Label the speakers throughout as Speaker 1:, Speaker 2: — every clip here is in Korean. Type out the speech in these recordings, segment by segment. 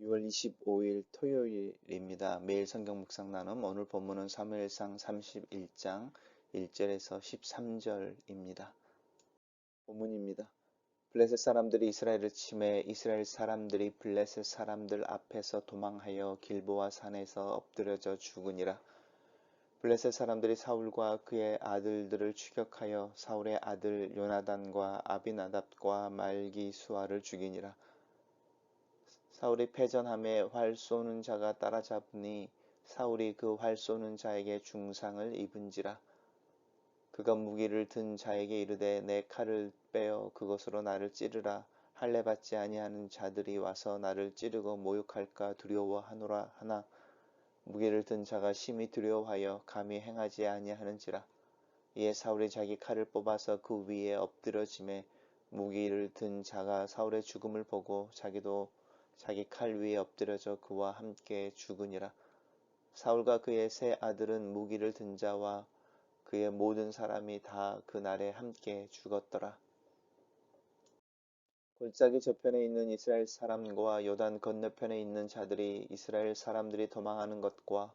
Speaker 1: 6월 25일 토요일입니다. 매일 성경 묵상 나눔 오늘 본문은 사무엘상 31장 1절에서 13절입니다. 본문입니다. 블레셋 사람들이 이스라엘을 침해 이스라엘 사람들이 블레셋 사람들 앞에서 도망하여 길보아 산에서 엎드려져 죽으니라. 블레셋 사람들이 사울과 그의 아들들을 추격하여 사울의 아들 요나단과 아비나답과 말기수아를 죽이니라. 사울이 패전함에 활 쏘는 자가 따라잡으니 사울이 그 활 쏘는 자에게 중상을 입은지라. 그가 무기를 든 자에게 이르되 내 칼을 빼어 그것으로 나를 찌르라. 할례 받지 아니하는 자들이 와서 나를 찌르고 모욕할까 두려워하노라 하나 무기를 든 자가 심히 두려워하여 감히 행하지 아니하는지라. 이에 사울이 자기 칼을 뽑아서 그 위에 엎드려짐에 무기를 든 자가 사울의 죽음을 보고 자기도 자기 칼 위에 엎드려져 그와 함께 죽으니라. 사울과 그의 세 아들은 무기를 든 자와 그의 모든 사람이 다 그날에 함께 죽었더라. 골짜기 저편에 있는 이스라엘 사람과 요단 건너편에 있는 자들이 이스라엘 사람들이 도망하는 것과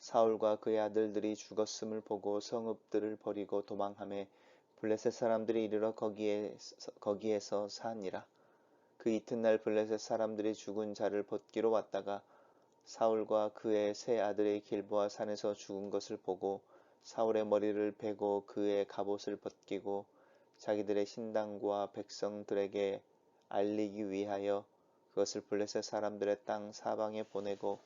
Speaker 1: 사울과 그의 아들들이 죽었음을 보고 성읍들을 버리고 도망함에 블레셋 사람들이 이르러 거기에, 거기에서 사니라. 그 이튿날 블레셋 사람들이 죽은 자를 벗기로 왔다가 사울과 그의 세 아들의 길보아 산에서 죽은 것을 보고 사울의 머리를 베고 그의 갑옷을 벗기고 자기들의 신당과 백성들에게 알리기 위하여 그것을 블레셋 사람들의 땅 사방에 보내고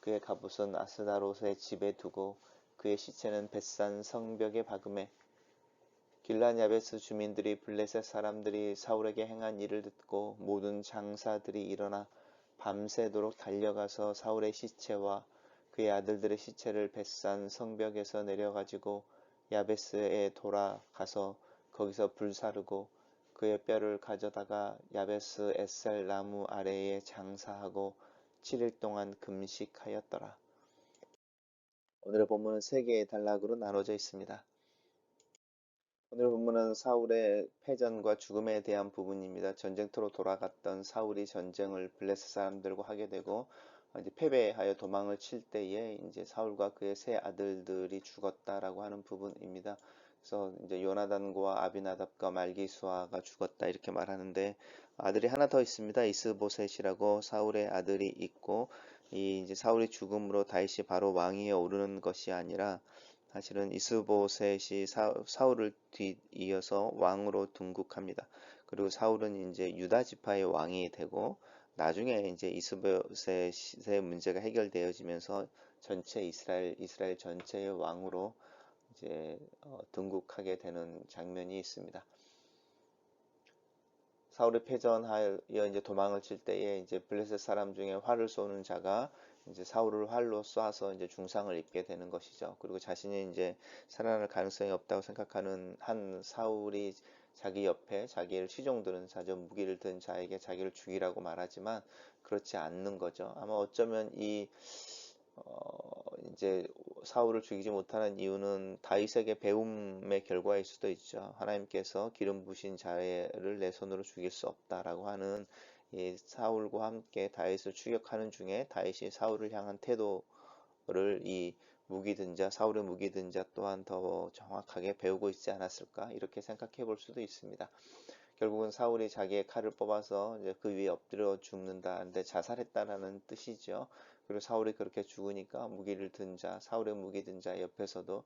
Speaker 1: 그의 갑옷은 아스다롯의 집에 두고 그의 시체는 벳산 성벽에 박음해 길라냐베스 주민들이 블레셋 사람들이 사울에게 행한 일을 듣고 모든 장사들이 일어나 밤새도록 달려가서 사울의 시체와 그의 아들들의 시체를 벳산 성벽에서 내려가지고 야베스에 돌아가서 거기서 불사르고 그의 뼈를 가져다가 야베스 에셀 나무 아래에 장사하고 7일 동안 금식하였더라. 오늘의 본문은 세 개의 단락으로 나눠져 있습니다. 오늘 본문은 사울의 패전과 죽음에 대한 부분입니다. 전쟁터로 돌아갔던 사울이 전쟁을 블레스 사람들과 하게 되고 이제 패배하여 도망을 칠 때에 이제 사울과 그의 세 아들들이 죽었다라고 하는 부분입니다. 그래서 이제 요나단과 아비나답과 말기수아가 죽었다 이렇게 말하는데 아들이 하나 더 있습니다. 이스보셋이라고 사울의 아들이 있고 이 이제 사울의 죽음으로 다윗이 바로 왕위에 오르는 것이 아니라 사실은 이스보셋이 사, 사울을 뒤이어서 왕으로 등극합니다. 그리고 사울은 이제 유다 지파의 왕이 되고 나중에 이제 이스보셋의 문제가 해결되어지면서 전체 이스라엘 이스라엘 전체의 왕으로 이제 어, 등극하게 되는 장면이 있습니다. 사울이 패전하여 이제 도망을 칠 때에 이제 블레셋 사람 중에 활을 쏘는 자가 이제 사울을 활로 쏴서 이제 중상을 입게 되는 것이죠. 그리고 자신이 이제 살아날 가능성이 없다고 생각하는 한 사울이 자기 옆에 자기를 시종드는 자저 무기를 든 자에게 자기를 죽이라고 말하지만 그렇지 않는 거죠. 아마 어쩌면 이 어, 이제 사울을 죽이지 못하는 이유는 다윗에게 배움의 결과일 수도 있죠. 하나님께서 기름 부신 자를 내 손으로 죽일 수 없다라고 하는 이 사울과 함께 다윗을 추격하는 중에 다윗이 사울을 향한 태도를 이 무기든 자, 사울의 무기든 자 또한 더 정확하게 배우고 있지 않았을까 이렇게 생각해 볼 수도 있습니다. 결국은 사울이 자기의 칼을 뽑아서 그 위에 엎드려 죽는다는데 자살했다라는 뜻이죠. 그리고 사울이 그렇게 죽으니까 무기를 든 자, 사울의 무기 든 자 옆에서도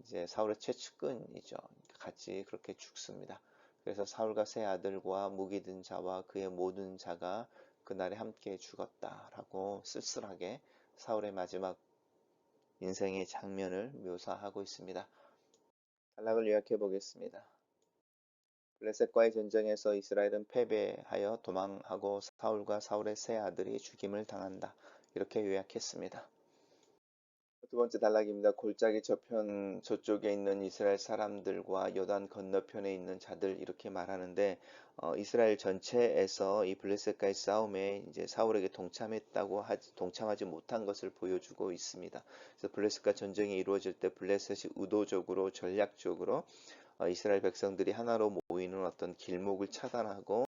Speaker 1: 이제 사울의 최측근이죠. 같이 그렇게 죽습니다. 그래서 사울과 세 아들과 무기 든 자와 그의 모든 자가 그날에 함께 죽었다라고 쓸쓸하게 사울의 마지막 인생의 장면을 묘사하고 있습니다. 단락을 요약해 보겠습니다. 블레셋과의 전쟁에서 이스라엘은 패배하여 도망하고 사울과 사울의 세 아들이 죽임을 당한다. 이렇게 요약했습니다. 두 번째 단락입니다. 골짜기 저편 저쪽에 있는 이스라엘 사람들과 요단 건너편에 있는 자들 이렇게 말하는데 어, 이스라엘 전체에서 이 블레셋과의 싸움에 이제 사울에게 동참했다고 하지 동참하지 못한 것을 보여주고 있습니다. 그래서 블레셋과 전쟁이 이루어질 때 블레셋이 의도적으로 전략적으로 어, 이스라엘 백성들이 하나로 모이는 어떤 길목을 차단하고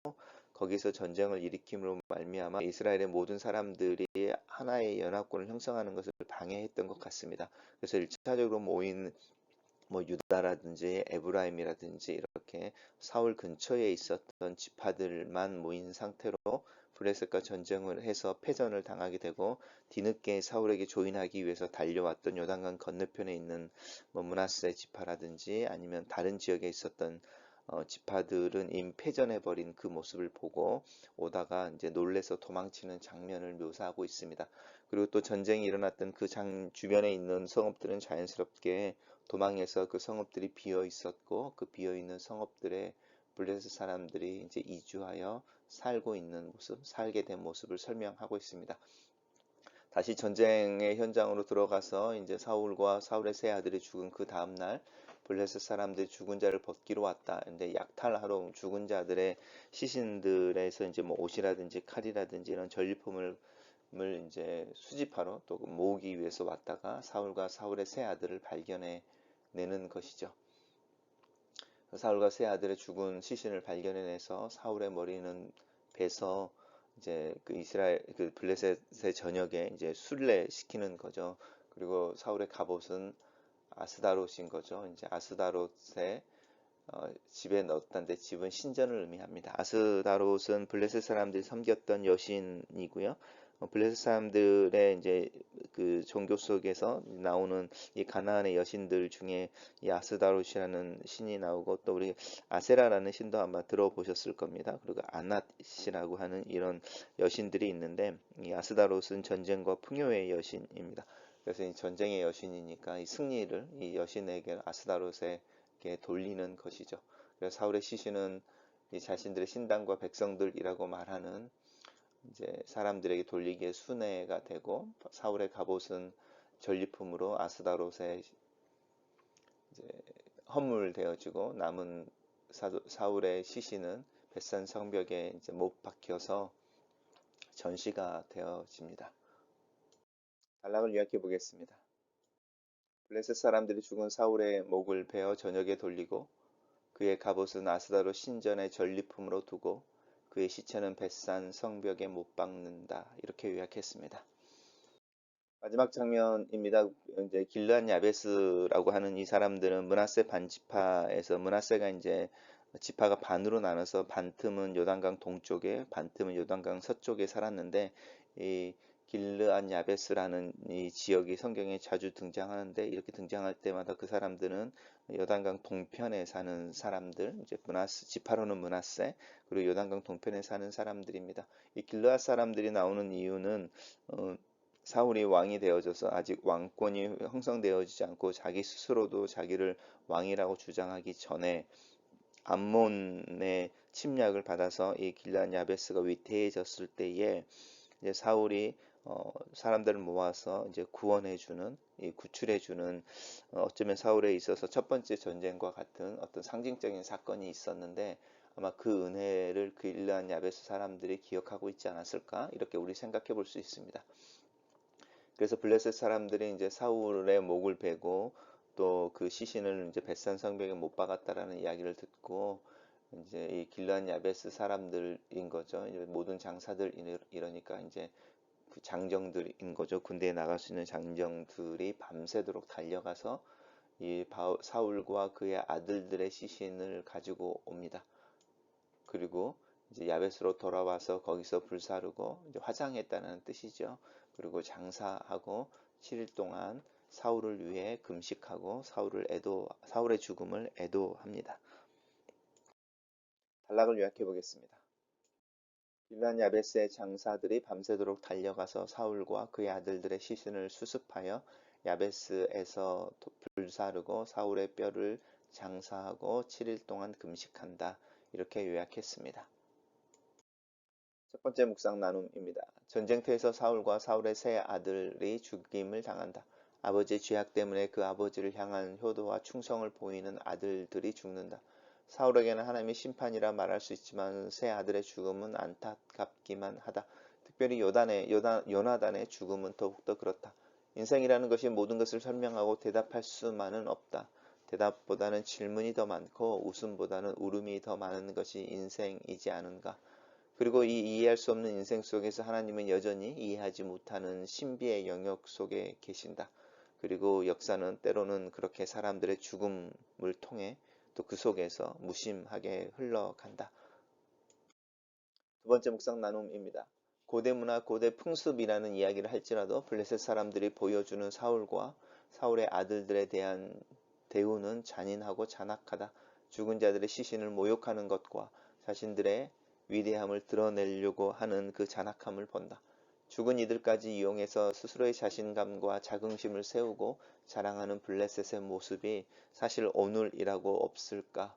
Speaker 1: 거기서 전쟁을 일으킴으로 말미암아 이스라엘의 모든 사람들이 하나의 연합군을 형성하는 것을 방해했던 것 같습니다. 그래서 1차적으로 모인 뭐 유다라든지 에브라임이라든지 이렇게 사울 근처에 있었던 지파들만 모인 상태로 블레셋과 전쟁을 해서 패전을 당하게 되고 뒤늦게 사울에게 조인하기 위해서 달려왔던 요단강 건너편에 있는 뭐 문하세 지파라든지 아니면 다른 지역에 있었던 어, 지파들은 이미 패전해버린 그 모습을 보고 오다가 이제 놀래서 도망치는 장면을 묘사하고 있습니다. 그리고 또 전쟁이 일어났던 그 장 주변에 있는 성읍들은 자연스럽게 도망해서 그 성읍들이 비어 있었고 그 비어 있는 성읍들의 블레셋 사람들이 이제 이주하여 살고 있는 모습, 살게 된 모습을 설명하고 있습니다. 다시 전쟁의 현장으로 들어가서 이제 사울과 사울의 세 아들이 죽은 그 다음 날 블레셋 사람들이 죽은 자를 벗기로 왔다. 근데 약탈하러 죽은 자들의 시신들에서 이제 뭐 옷이라든지 칼이라든지 이런 전리품을 을 이제 수집하러 또 모으기 위해서 왔다가 사울과 사울의 세 아들을 발견해 내는 것이죠. 사울과 세 아들의 죽은 시신을 발견해내서 사울의 머리는 베서 이제 그 이스라엘 그 블레셋의 저녁에 이제 순례 시키는 거죠. 그리고 사울의 갑옷은 아스다롯인 거죠. 이제 아스다롯의 어, 집에 넣었다는데 집은 신전을 의미합니다. 아스다롯은 블레셋 사람들이 섬겼던 여신이고요. 어, 블레셋 사람들의 이제 그 종교 속에서 나오는 이 가나안의 여신들 중에 이 아스다롯이라는 신이 나오고 또 우리 아세라라는 신도 아마 들어보셨을 겁니다. 그리고 아낫이라고 하는 이런 여신들이 있는데 이 아스다롯은 전쟁과 풍요의 여신입니다. 그래서 이 전쟁의 여신이니까 이 승리를 이 여신에게 아스다롯에게 돌리는 것이죠. 그래서 사울의 시신은 이 자신들의 신당과 백성들이라고 말하는 이제 사람들에게 돌리기에 순회가 되고 사울의 갑옷은 전리품으로 아스다롯에 이제 허물되어지고 남은 사울의 시신은 벳산 성벽에 이제 못 박혀서 전시가 되어집니다. 단락을 요약해 보겠습니다. 블레셋 사람들이 죽은 사울의 목을 베어 저녁에 돌리고 그의 갑옷은 아스다로 신전의 전리품으로 두고 그의 시체는 뱃산 성벽에 못 박는다. 이렇게 요약했습니다. 마지막 장면입니다. 이제 길르한 야베스라고 하는 이 사람들은 문하세 반지파에서 문하세가 이제 지파가 반으로 나눠서 반틈은 요단강 동쪽에 반틈은 요단강 서쪽에 살았는데 이 길르안 야베스라는 이 지역이 성경에 자주 등장하는데 이렇게 등장할 때마다 그 사람들은 요단강 동편에 사는 사람들, 이제 문하스 지파로는 문하세 그리고 요단강 동편에 사는 사람들입니다. 이 길르앗 사람들이 나오는 이유는 어, 사울이 왕이 되어져서 아직 왕권이 형성되어지지 않고 자기 스스로도 자기를 왕이라고 주장하기 전에 암몬의 침략을 받아서 이 길르앗 야베스가 위태해졌을 때에 이제 사울이 어, 사람들을 모아서 이제 구원해주는, 구출해주는 어, 어쩌면 사울에 있어서 첫 번째 전쟁과 같은 어떤 상징적인 사건이 있었는데 아마 그 은혜를 그 일러한 야베스 사람들이 기억하고 있지 않았을까 이렇게 우리 생각해 볼 수 있습니다. 그래서 블레셋 사람들이 이제 사울의 목을 베고 또 그 시신을 이제 벳산 성벽에 못 박았다라는 이야기를 듣고 이제 이 길란 야베스 사람들인 거죠. 모든 장사들 이러니까 이제 그 장정들인 거죠. 군대에 나갈 수 있는 장정들이 밤새도록 달려가서 이 사울과 그의 아들들의 시신을 가지고 옵니다. 그리고 이제 야베스로 돌아와서 거기서 불사르고 화장했다는 뜻이죠. 그리고 장사하고 7일 동안 사울을 위해 금식하고 사울을 애도 사울의 죽음을 애도합니다. 단락을 요약해 보겠습니다. 빌란 야베스의 장사들이 밤새도록 달려가서 사울과 그의 아들들의 시신을 수습하여 야베스에서 불사르고 사울의 뼈를 장사하고 7일 동안 금식한다. 이렇게 요약했습니다. 첫 번째 묵상 나눔입니다. 전쟁터에서 사울과 사울의 세 아들이 죽임을 당한다. 아버지의 죄악 때문에 그 아버지를 향한 효도와 충성을 보이는 아들들이 죽는다. 사울에게는 하나님의 심판이라 말할 수 있지만 세 아들의 죽음은 안타깝기만 하다. 특별히 요단의 요단, 요나단의 죽음은 더욱더 그렇다. 인생이라는 것이 모든 것을 설명하고 대답할 수만은 없다. 대답보다는 질문이 더 많고 웃음보다는 울음이 더 많은 것이 인생이지 않은가. 그리고 이 이해할 수 없는 인생 속에서 하나님은 여전히 이해하지 못하는 신비의 영역 속에 계신다. 그리고 역사는 때로는 그렇게 사람들의 죽음을 통해 또 그 속에서 무심하게 흘러간다. 두 번째 묵상 나눔입니다. 고대 문화, 고대 풍습이라는 이야기를 할지라도 블레셋 사람들이 보여주는 사울과 사울의 아들들에 대한 대우는 잔인하고 잔악하다. 죽은 자들의 시신을 모욕하는 것과 자신들의 위대함을 드러내려고 하는 그 잔악함을 본다. 죽은 이들까지 이용해서 스스로의 자신감과 자긍심을 세우고 자랑하는 블레셋의 모습이 사실 오늘이라고 없을까?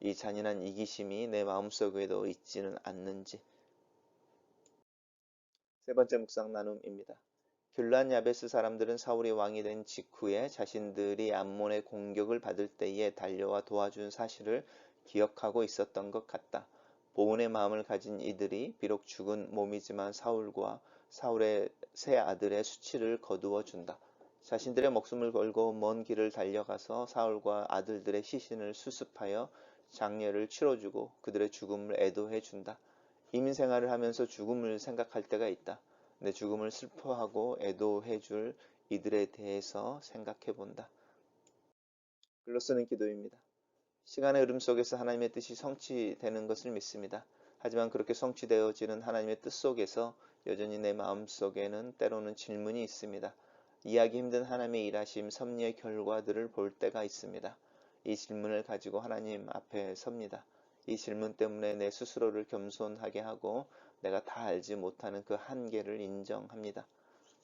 Speaker 1: 이 잔인한 이기심이 내 마음속에도 있지는 않는지. 세 번째 묵상 나눔입니다. 귤란 야베스 사람들은 사울이 왕이 된 직후에 자신들이 암몬의 공격을 받을 때에 달려와 도와준 사실을 기억하고 있었던 것 같다. 보은의 마음을 가진 이들이 비록 죽은 몸이지만 사울과 사울의 세 아들의 수치를 거두어 준다. 자신들의 목숨을 걸고 먼 길을 달려가서 사울과 아들들의 시신을 수습하여 장례를 치러주고 그들의 죽음을 애도해 준다. 이민 생활을 하면서 죽음을 생각할 때가 있다. 내 죽음을 슬퍼하고 애도해 줄 이들에 대해서 생각해 본다. 글로 쓰는 기도입니다. 시간의 흐름 속에서 하나님의 뜻이 성취되는 것을 믿습니다. 하지만 그렇게 성취되어지는 하나님의 뜻 속에서 여전히 내 마음 속에는 때로는 질문이 있습니다. 이해하기 힘든 하나님의 일하심, 섭리의 결과들을 볼 때가 있습니다. 이 질문을 가지고 하나님 앞에 섭니다. 이 질문 때문에 내 스스로를 겸손하게 하고 내가 다 알지 못하는 그 한계를 인정합니다.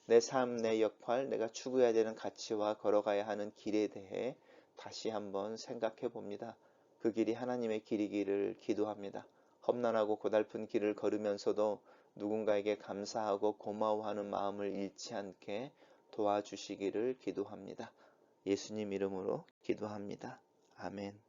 Speaker 1: 내 삶, 내 역할, 내가 추구해야 되는 가치와 걸어가야 하는 길에 대해 다시 한번 생각해 봅니다. 그 길이 하나님의 길이기를 기도합니다. 험난하고 고달픈 길을 걸으면서도 누군가에게 감사하고 고마워하는 마음을 잃지 않게 도와주시기를 기도합니다. 예수님 이름으로 기도합니다. 아멘.